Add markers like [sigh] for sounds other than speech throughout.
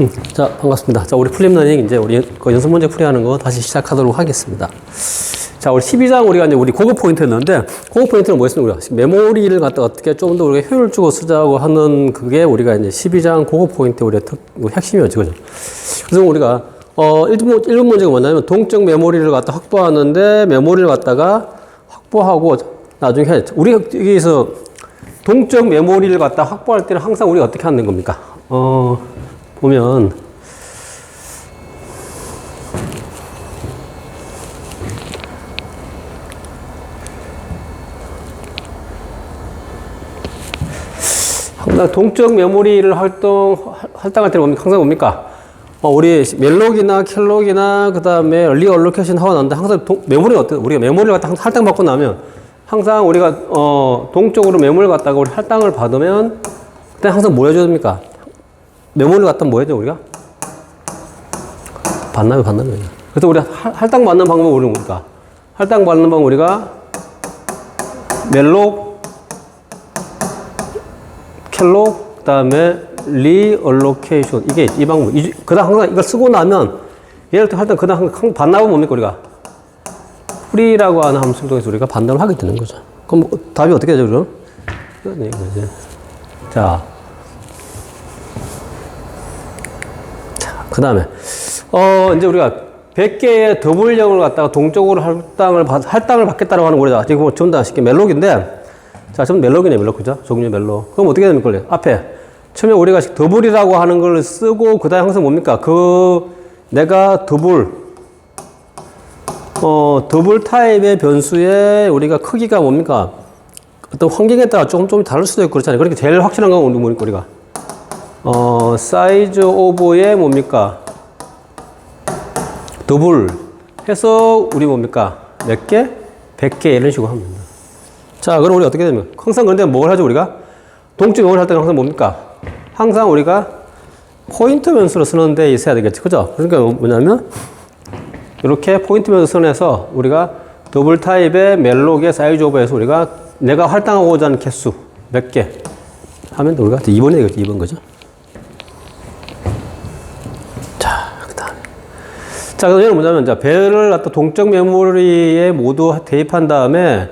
음, [laughs] 자, 반갑습니다. 자, 우리 풀림러닝 이제 우리 그 연습 문제 풀이하는 거 다시 시작하도록 하겠습니다. 자, 우리 12장 우리가 이제 우리 고급 포인트였는데, 고급 포인트는 뭐였습니까? 우리가 메모리를 갖다 어떻게 좀 더 우리가 효율 주고 쓰자고 하는 그게 우리가 이제 12장 고급 포인트 우리의 특, 핵심이었죠. 그죠? 그래서 우리가, 어, 1분, 1분 문제가 뭐냐면, 동적 메모리를 갖다 확보하는데, 메모리를 갖다가 확보하고, 나중에 해야 우리가 여기서 동적 메모리를 갖다 확보할 때는 항상 우리가 어떻게 하는 겁니까? 어, 보면, 항상 동적 메모리를 활동, 할당할 때는 뭡니까? 항상 뭡니까? 어, 우리 멜록이나 켈록이나 그 다음에 리얼로케이션 하고 난데 항상 동, 메모리가 어때? 우리가 메모리를 갖다 할당 받고 나면 항상 우리가 어, 동적으로 메모리를 갖다가 우리 할당을 받으면 그때 항상 뭐 해줘야 됩니까? 메모리를 갖다 뭐 해줘 우리가? 반납이 반납이 그래서 우리가 할- 할당 받는 방법은 우리는 뭡니까? 할당 받는 방법 우리가 멜록 켈록 그 다음에 리얼로케이션 이게 이 방법 이, 그다음 항상 이걸 쓰고 나면 예를 들어 할때 그다음 항상 반납은 뭡니까 우리가 프리라고 하는 함수를 통해서 우리가 반납을 하게 되는 거죠. 그럼 뭐 답이 어떻게 되죠, 그럼? 이런 얘기죠. 자, 그 다음에 어 이제 우리가 100개의 더블형을 갖다가 동적으로 할당을 받, 할당을 받겠다라고 하는 거죠. 지금 뭐 전부 다 쉽게 멜록인데 자, 지금 멜록이네, 멜록. 그죠? 종류 멜록. 그럼 어떻게 됩니까? 앞에. 처음에 우리가 더블이라고 하는 걸 쓰고, 그 다음에 항상 뭡니까? 그, 내가 더블, 어, 더블 타입의 변수의 우리가 크기가 뭡니까? 어떤 환경에 따라 조금, 좀 다를 수도 있고 그렇잖아요. 그러니까 제일 확실한 건? 우리가. 어, 사이즈 오브의 뭡니까? 더블 해서 우리 뭡니까? 몇 개? 100개 이런 식으로 됩니다. 자, 그럼 우리 어떻게 되면 항상 그런데 뭘 하죠 우리가? 동적 영어를 할 때는 항상 뭡니까? 항상 우리가 포인트 변수로 쓰는 데 있어야 되겠죠. 그죠? 그러니까 뭐냐면 이렇게 포인트 변수 선에서 우리가 더블 타입의 멜록의 사이즈 오버에서 우리가 내가 할당하고자 하는 개수 몇 개 하면 우리가 2번이 되겠죠. 2번 거죠. 자, 그 다음에. 자, 그래서 얘는 뭐냐면, 자, 배를 갖다 동적 메모리에 모두 대입한 다음에,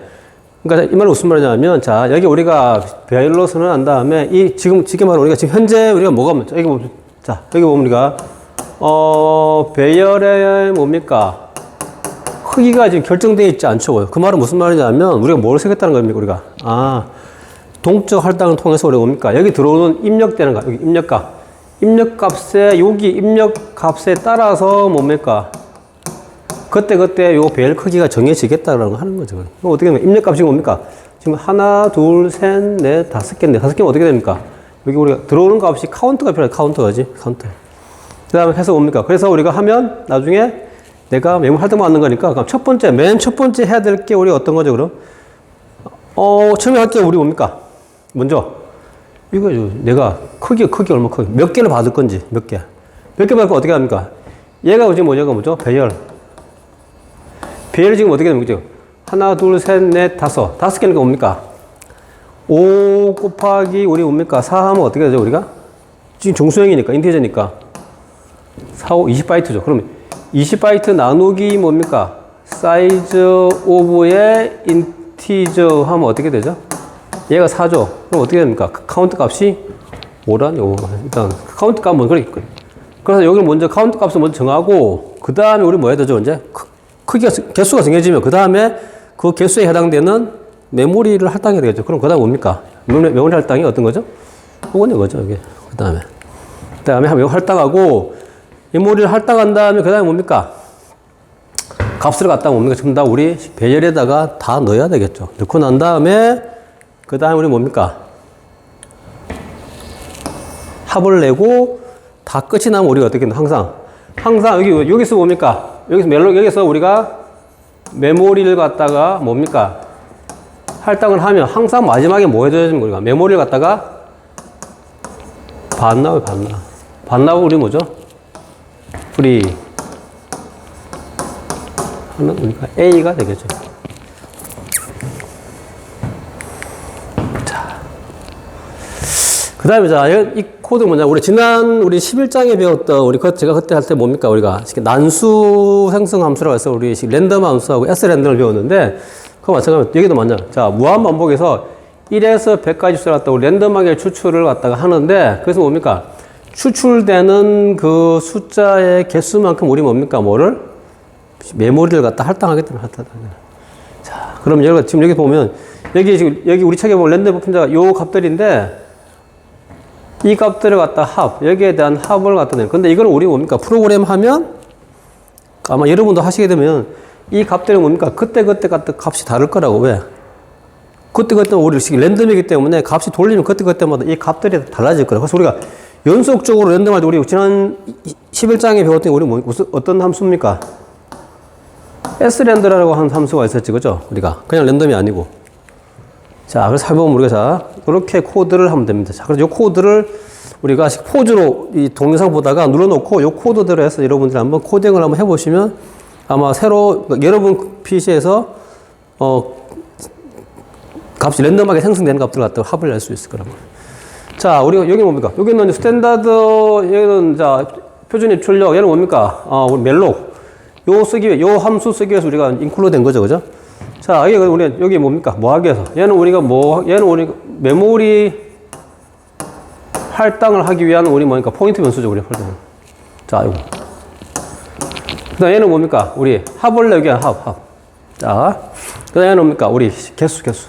그러니까 이 말은 무슨 말이냐면, 자, 여기 우리가 배열로 선언한 다음에, 이 지금, 지금 말로 우리가 지금 현재 우리가 뭐가, 뭡니까? 여기 보면, 자, 여기 보면 우리가, 어, 배열의 뭡니까? 크기가 지금 결정되어 있지 않죠. 그 말은 무슨 말이냐면, 우리가 뭘 쓰겠다는 겁니까, 우리가? 아, 동적 할당을 통해서 우리가 뭡니까? 여기 들어오는 입력되는 값, 여기 입력값. 입력값에, 여기 입력값에 따라서 뭡니까? 그때 그때 요 배열 크기가 정해지겠다라는 거 하는 거죠. 어떻게 되면 입력값이 뭡니까? 지금 하나, 둘, 셋, 넷, 다섯 개인데, 다섯 개면 어떻게 됩니까? 여기 우리가 들어오는 값이 카운트가 필요해. 카운트가지. 카운트. 그 다음에 해서 뭡니까? 그래서 우리가 하면 나중에 내가 메모 할당 받는 거니까, 그럼 첫 번째, 맨 첫 번째 해야 될 게 우리 어떤 거죠, 그럼? 어, 처음에 할 때 우리 뭡니까? 먼저, 이거 내가 크기, 크기 얼마 크기, 몇 개를 받을 건지, 몇 개. 몇 개 받고 어떻게 합니까? 얘가 지금 뭐냐가 뭐죠? 배열. 배열 지금 어떻게 되는 거죠? 하나, 둘, 셋, 넷, 다섯. 다섯 개니까 뭡니까? 5 곱하기 우리 뭡니까? 4 하면 어떻게 되죠, 우리가? 지금 정수형이니까, 인티저니까. 4, 5, 20바이트죠. 그러면 20바이트 나누기 뭡니까? 사이즈 오브의 인티저 하면 어떻게 되죠? 얘가 4죠. 그럼 어떻게 됩니까? 그 카운트 값이 5라니, 5. 일단, 카운트 값은 뭐, 그래. 그래서 여기를 먼저 카운트 값을 먼저 정하고, 그 다음에 우리 뭐 해야 되죠, 이제? 크, 크기가, 개수가 정해지면, 그 다음에 그 개수에 해당되는 메모리를 할당해야 되겠죠. 그럼 그 다음 뭡니까? 메모리, 할당이 어떤 거죠? 이건 이거죠, 이게. 그 다음에. 그 다음에 메모리 할당하고, 메모리를 할당한 다음에 그 다음에 뭡니까? 값을 갖다 뭡니까? 전부 다 우리 배열에다가 다 넣어야 되겠죠. 넣고 난 다음에, 그 다음에 우리 뭡니까? 합을 내고 다 끝이 나면 우리가 어떻게? 항상 항상 여기 여기서 뭡니까? 여기서 멜로 여기서 우리가 메모리를 갖다가 뭡니까? 할당을 하면 항상 마지막에 뭐 해줘야 됩니까? 우리가 메모리를 갖다가 반납을 반납. 반납은 우리 뭐죠? 프리 하는 우리가 A가 되겠죠. 그그 다음에 자, 이 코드 뭐냐. 우리 지난 우리 11장에 배웠던 우리 그 제가 그때 할 때 뭡니까? 우리가 난수 생성 함수라고 해서 우리 랜덤 함수하고 S 랜덤을 배웠는데 그거 마찬가지로 여기도 맞냐. 자, 무한 반복에서 1에서 100까지 수를 갖다가 랜덤하게 추출을 갖다가 하는데 그래서 뭡니까? 추출되는 그 숫자의 개수만큼 우리 뭡니까? 뭐를? 메모리를 갖다 할당하겠다는 할당. 자, 그럼 여기 지금 여기 보면 여기 지금 여기 우리 책에 보면 랜덤 부품자가 요 값들인데 이 값들을 갖다 합, 여기에 대한 합을 갖다 내요. 근데 이걸 우리 뭡니까? 프로그램 하면 아마 여러분도 하시게 되면 이 값들은 뭡니까? 그때그때 갖다 값이 다를 거라고. 왜? 그때그때 우리 랜덤이기 때문에 값이 돌리면 그때그때마다 이 값들이 달라질 거라고. 그래서 우리가 연속적으로 랜덤할 때 우리 지난 11장에 배웠던 우리 뭐, 무슨, 어떤 함수입니까? s랜드라고 하는 함수가 있었지, 그죠? 우리가. 그냥 랜덤이 아니고. 자, 그래서 해보면 우리가 자, 이렇게 코드를 하면 됩니다. 자, 그래서 이 코드를 우리가 포즈로 이 동영상 보다가 눌러놓고 이 코드대로 해서 여러분들이 한번 코딩을 한번 해보시면 아마 새로, 그러니까 여러분 PC에서 어, 값이 랜덤하게 생성되는 값들 갖다가 합을 낼 수 있을 거라고. 자, 우리가 여기 뭡니까? 여기는 스탠다드, 여기는 자, 표준 입출력, 얘는 뭡니까? 어, 멜록. 요 쓰기 요 함수 쓰기 위해서 우리가 인클로 된 거죠, 그죠? 자, 여기 우리 여기 뭡니까? 위해서? 얘는 우리가 뭐, 얘는 우리 메모리 할당을 하기 위한 우리 뭐니까 포인트 변수죠, 우리 할당. 자, 이거. 그 다음 얘는 뭡니까? 우리 합을 내기 위한 합, 합. 자, 그 다음 얘는 뭡니까? 우리 개수, 개수.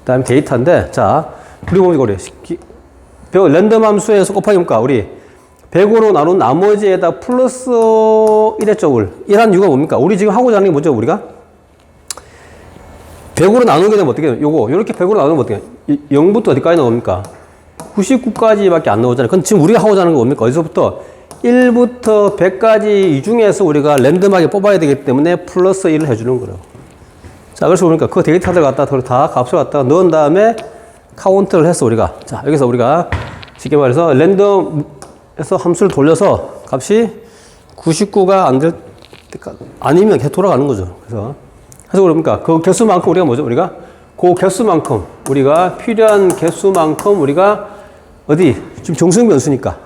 그 다음에 데이터인데, 자, 그리고 뭡니까? 우리 기- 배우 랜덤 함수에서 곱하기 뭡니까? 우리 100으로 나눈 나머지에다 플러스 1했죠, 울. 1한 이유가 뭡니까? 우리 지금 하고자 하는 게 뭐죠, 우리가? 100으로 나누게 되면 어떻게 돼요? 요거, 요렇게 100으로 나누면 어떻게 돼요? 0부터 어디까지 나옵니까? 99까지밖에 안 나오잖아요. 그건 지금 우리가 하고자 하는 건 뭡니까? 어디서부터? 1부터 100까지 이 중에서 우리가 랜덤하게 뽑아야 되기 때문에 플러스 1을 해주는 거예요. 자, 그래서 그러니까 그 데이터들 갖다 다 값을 갖다가 넣은 다음에 카운트를 해서 우리가 자, 여기서 우리가 쉽게 말해서 랜덤에서 함수를 돌려서 값이 99가 안 될 때까 아니면 계속 돌아가는 거죠. 그래서 그래서 그러니까 그 개수만큼 우리가 뭐죠? 우리가 그 개수만큼 우리가 필요한 개수만큼 우리가 어디 지금 정수형 변수니까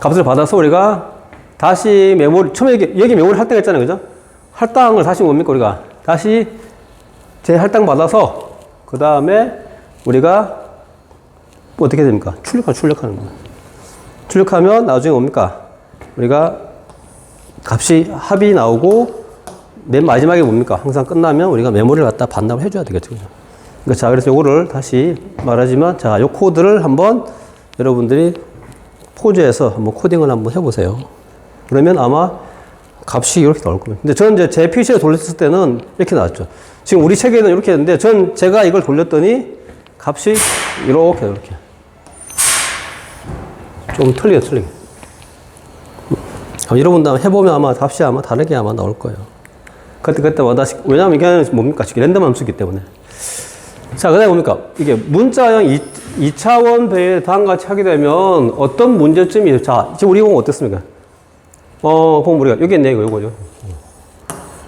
값을 받아서 우리가 다시 메모리 처음에 여기, 여기 메모리 할당 했잖아요, 그죠? 할당을 다시 뭡니까 우리가 다시 재할당 받아서 그 다음에 우리가 어떻게 됩니까? 출력하 출력하는 거예요. 출력하면 나중에 뭡니까? 우리가 값이 합이 나오고 맨 마지막에 뭡니까? 항상 끝나면 우리가 메모리를 갖다 반납을 해줘야 되겠죠. 그러니까 자, 그래서 요거를 다시 말하지만 자, 요 코드를 한번 여러분들이 포즈에서 한번 코딩을 한번 해보세요. 그러면 아마 값이 이렇게 나올 겁니다. 근데 저는 이제 제 PC에 돌렸을 때는 이렇게 나왔죠. 지금 우리 책에는 이렇게 했는데 전 제가 이걸 돌렸더니 값이 이렇게 이렇게 좀 틀려 틀리게. 아, 여러분도 한번 해보면 아마 값이 아마 다르게 아마 나올 거예요. 그때 그때마다 시- 왜냐하면 이게 뭡니까 랜덤 함수기 때문에. 자, 그다음에 뭡니까? 이게 문자형 2, 2차원 배열 다음 같이 하게 되면 어떤 문제점이, 자, 지금 우리 공은 어떻습니까? 어, 보면 우리가, 여기 있네, 이거, 요거죠.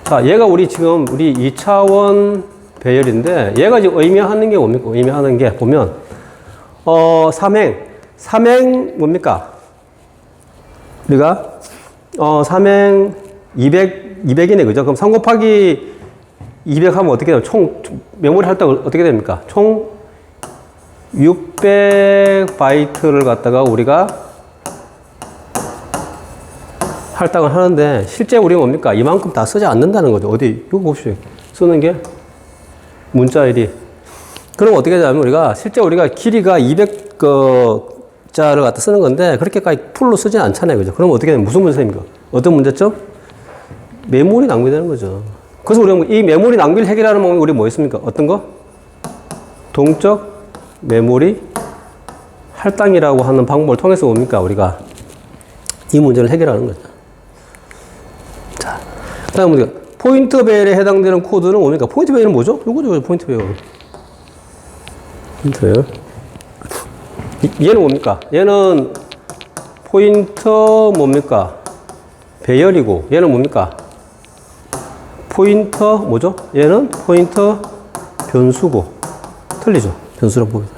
자, 얘가 우리 지금, 우리 2차원 배열인데, 얘가 지금 의미하는 게 뭡니까? 의미하는 게, 보면, 어, 삼행. 삼행 뭡니까? 우리가, 어, 삼행 200, 200이네, 그죠? 그럼 3 곱하기 200 하면 어떻게 돼요? 총, 총 메모리 할당 어떻게 됩니까? 총 600 바이트를 갖다가 우리가 할당을 하는데 실제 우리 뭡니까? 이만큼 다 쓰지 않는다는 거죠. 어디? 이거 봅시다. 쓰는 게 문자일이. 그럼 어떻게 되냐면 우리가 실제 우리가 길이가 200 그 자를 갖다 쓰는 건데 그렇게까지 풀로 쓰진 않잖아요. 그죠? 그럼 어떻게 되면 무슨 문제입니까? 어떤 문제점? 메모리 낭비되는 거죠. 그래서 우리가 이 메모리 낭비를 해결하는 방법이 우리 뭐 있습니까? 어떤 거? 동적 메모리 할당이라고 하는 방법을 통해서 뭡니까? 우리가 이 문제를 해결하는 거죠. 자, 그 다음 우리가 포인트 배열에 해당되는 코드는 뭡니까? 포인트 배열은 뭐죠? 요거죠, 포인트 배열. 포인트. 이- 얘는 뭡니까? 얘는 포인트 뭡니까? 배열이고, 얘는 뭡니까? 포인터 뭐죠? 얘는 포인터 변수고 틀리죠? 변수라고 보면